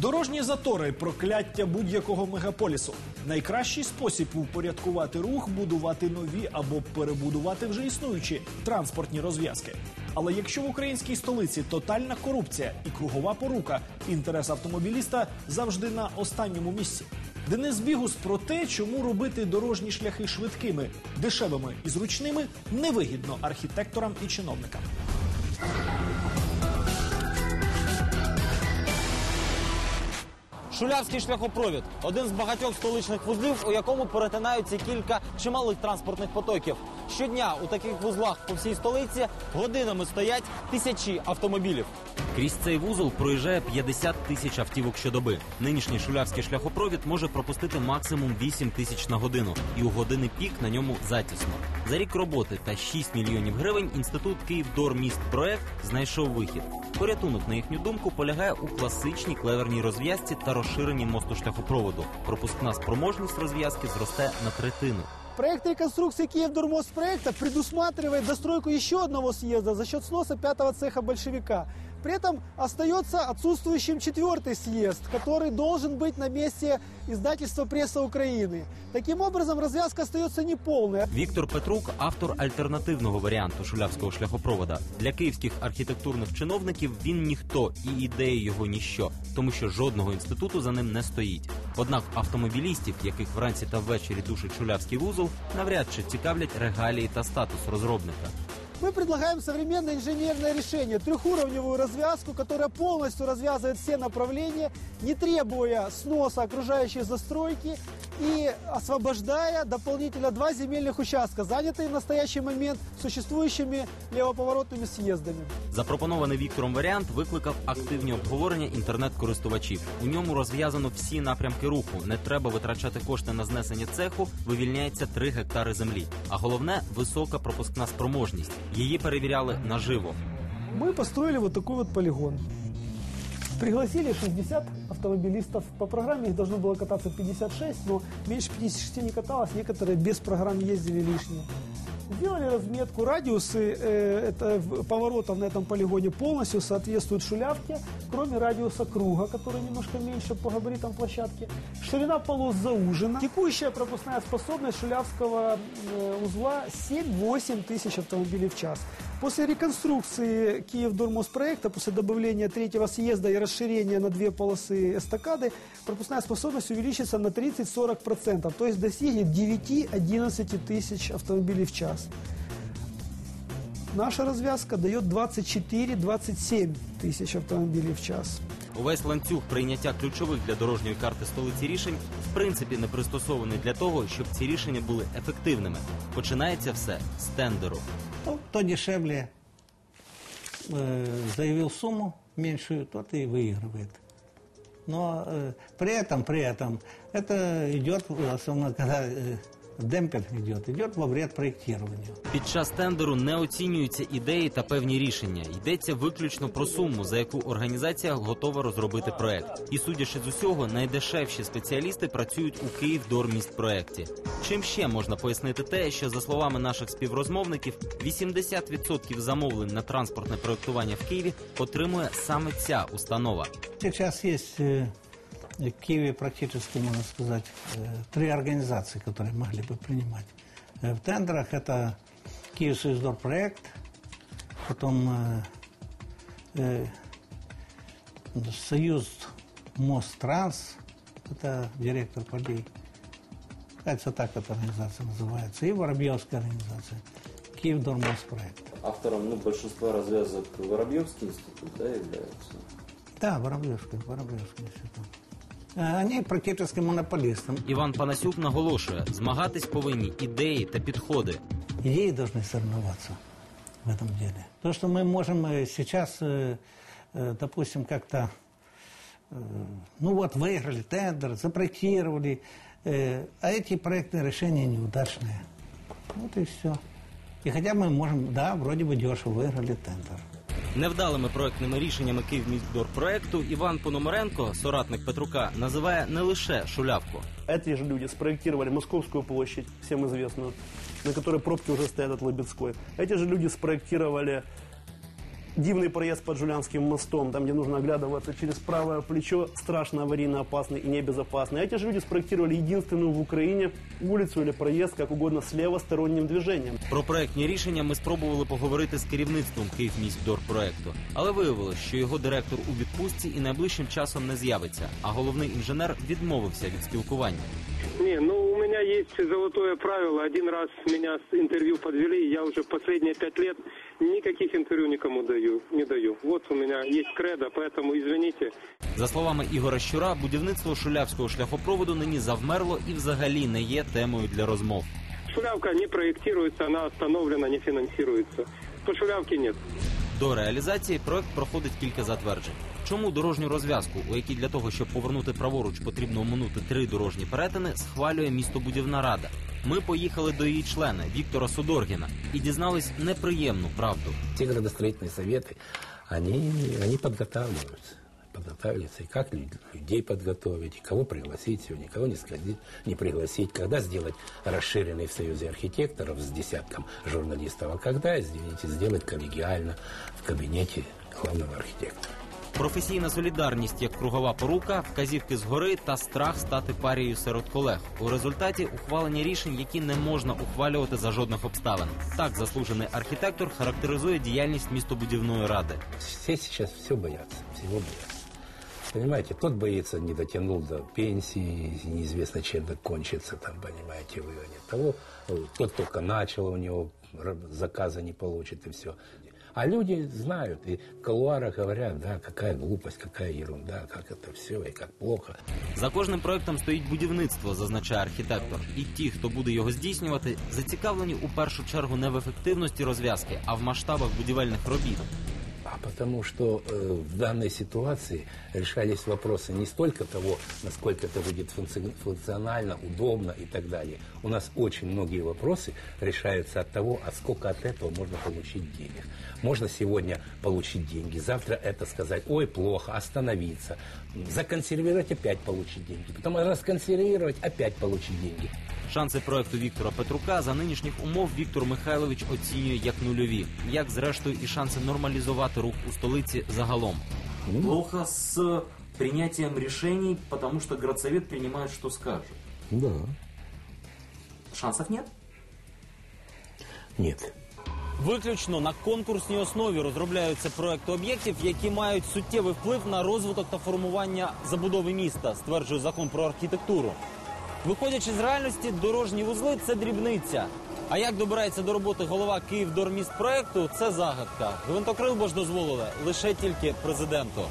Дорожні затори прокляття будь-якого мегаполісу. Найкращий спосіб упорядкувати рух будувати нові або перебудувати вже існуючі транспортні розв'язки. Але якщо в українській столиці тотальна корупція і кругова порука, інтерес автомобіліста завжди на останньому місці. Денис Бігус про те, чому робити дорожні шляхи швидкими, дешевими і зручними невигідно архітекторам і чиновникам. Шулявський шляхопровід один з багатьох столичних вузлів, у якому перетинаються кілька чималих транспортних потоків. Щодня у таких вузлах по всій столиці годинами стоять тисячі автомобілів. Крізь цей вузол проїжджає 50 тисяч автівок щодоби. Нинішній шулявський шляхопровід може пропустити максимум 8 тисяч на годину, і у години пік на ньому затісно. За рік роботи та 6 мільйонів гривень інститут Київдормістпроект знайшов вихід. Порятунок, на їхню думку, полягає у класичній клеверній розв'язці та розширенні мосту шляхопроводу. Пропускна спроможність розв'язки зросте на третину. Проект реконструкции Киев проекта предусматривает достройку еще одного съезда за счет сноса пятого цеха большевика. При этом остается отсутствующим четвертый съезд, который должен быть на месте издательства «Пресса Украины». Таким образом, развязка остается неполной. Віктор Петрук автор альтернативного варіанту шулявського шляхопровода. Для київських архітектурних чиновників він ніхто і ідеї його ніщо, тому що жодного інституту за ним не стоїть. Однак автомобілістів, яких вранці та ввечері душить шулявський вузол, навряд чи цікавлять регалії та статус розробника. Мы предлагаем современное инженерное решение, трехуровневую развязку, которая полностью развязывает все направления, не требуя сноса окружающей застройки и освобождая дополнительно два земельных участка, занятые в настоящий момент существующими левоповоротными съездами. Запропонований Віктором варіант викликав активні обговорення інтернет-користувачів. У ньому розв'язано всі напрямки руху. Не треба витрачати кошти на знесення цеху. Вивільняється 3 гектари землі. А головне висока пропускна спроможність. Її перевіряли наживо. Мы построили вот такой вот полигон. Пригласили 60 автомобилистов. По программе их должно было кататься 56, но меньше 56 не каталось. Некоторые без программ ездили лишние. Сделали разметку. Радиусы э, это, в- поворотов на этом полигоне полностью соответствуют шулявке, кроме радиуса круга, который немножко меньше по габаритам площадки. Ширина полос заужена. Текущая пропускная способность шулявского э, узла 7-8 тысяч автомобилей в час. После реконструкции Киев-Дормоспроекта, после добавления третьего съезда и расширения на две полосы эстакады, пропускная способность увеличится на 30-40%, то есть достигнет 9-11 тысяч автомобилей в час. Наша развязка дает 24-27 тысяч автомобилей в час. Увесь ланцюг прийняття ключових для дорожньої карти столиці рішень в принципі не пристосований для того, щоб ці рішення були ефективними. Починається все з тендеру. Ну, кто дешевле э, заявил сумму меньшую, тот и выигрывает. Но э, при этом, при этом, это идет, особенно когда э, демпинг идет, идет во вред проектированию. Під час тендеру не оцінюються ідеї та певні рішення. Йдеться виключно про суму, за яку організація готова розробити проект. І судячи з усього, найдешевші спеціалісти працюють у Київдормістпроекті. Чим ще можна пояснити те, що за словами наших співрозмовників, 80% замовлень на транспортне проектування в Києві отримує саме ця установа. Есть э, в Киеве практически, можно сказать, э, три организации, которые могли бы принимать. Э, В тендерах это Киев проект, потом э, э, Союз Мосттранс, это директор Полей. Кажется, так эта организация называется. И Воробьевская организация. Киев проект. Автором ну, большинства развязок Воробьевский институт да, является. Да, Воробьевская, Воробьевская институт. Э, Они практически монополистом. Іван Панасюк наголошує, змагатись повинні ідеї та підходи. идеи должны соревноваться в этом деле. То, что мы можем э, сейчас, э, э, допустим, как-то, э, ну вот, выиграли тендер, запроектировали, э, а эти проектные решения неудачные. Вот и все. И хотя мы можем, да, вроде бы дешево выиграли тендер. Невдалими проектними рішеннями Київміськдорпроекту Іван Пономаренко, соратник Петрука, називає не лише шулявку. Эти же люди спроектировали Московскую площадь, всем известную, на которой пробки уже стоят от Лыбецкой. Эти же люди спроектировали Дивный проезд под Жулянским мостом, там, где нужно оглядываться через правое плечо, страшно аварийно опасный и небезопасный. А эти же люди спроектировали единственную в Украине улицу или проезд, как угодно, с левосторонним движением. Про проектні рішення ми спробували поговорити з керівництвом Київміськдорпроекту, але виявилось, що його директор у відпустці і найближчим часом не з'явиться. А головний інженер відмовився від спілкування. Не, ну у меня есть золотое правило. Один раз меня с интервью подвели, и я уже последние пять лет никаких интервью никому даю, не даю. Вот у меня есть кредо, поэтому извините. За словами Ігора Щура, будівництво шулявського шляхопроводу нині завмерло і взагалі не є темою для розмов. Шулявка не проектируется, она остановлена, не финансируется. По шулявке нет. До реалізації проект проходить кілька затверджень. Чому дорожню розв'язку, у якій для того, щоб повернути праворуч, потрібно оминути три дорожні перетини, схвалює містобудівна рада. Ми поїхали до її члена Віктора Судоргіна і дізнались неприємну правду. Те градостроительные советы, они, они подготавливаются. Подготавливаются. И как лю- людей подготовить, и кого пригласить сегодня, кого не, сказать, не пригласить, когда сделать расширенный в Союзе архитекторов с десятком журналистов, а когда, извините, сделать коллегиально в кабинете главного архитектора. Професійна солідарність як кругова порука, вказівки згори та страх стати парією серед колег. У результаті ухвалення рішень, які не можна ухвалювати за жодних обставин. Так заслужений архітектор характеризує діяльність містобудівної ради. Все сейчас все боятся, всего боятся. Понимаете, тот боится, не дотянул до пенсии, неизвестно, чем это кончится, там, понимаете, выгонит. Того, э, тот только начал, у него р- заказа не получит и все. А люди знают, и в колуарах говорят, да, какая глупость, какая ерунда, как это все, и как плохо. За кожним проектом стоїть будівництво, зазначає архітектор. І ті, хто буде його здійснювати, зацікавлені у першу чергу не в ефективності розв'язки, а в масштабах будівельних робіт. А потому что э, в данной ситуации решались вопросы не столько того, насколько это будет функци- функционально, удобно и так далее. У нас очень многие вопросы решаются от того, а сколько от этого можно получить денег. Можно сегодня получить деньги, завтра это сказать, ой, плохо, остановиться, законсервировать, опять получить деньги, потом расконсервировать, опять получить деньги. Шанси проекту Віктора Петрука за нинішніх умов Віктор Михайлович оцінює як нульові, як зрештою і шанси нормалізувати рух у столиці загалом. Плохо з прийняттям рішень, тому що Градсовет приймає, що скаже. Да. Шансів нет? Нет. Виключно на конкурсній основі розробляються проекти об'єктів, які мають суттєвий вплив на розвиток та формування забудови міста, стверджує закон про архітектуру. Виходячи з реальності, дорожні вузли це дрібниця. А як добирається до роботи голова Київдормістпроекту, це загадка. Гвинтокрил бо ж дозволили лише тільки президенту.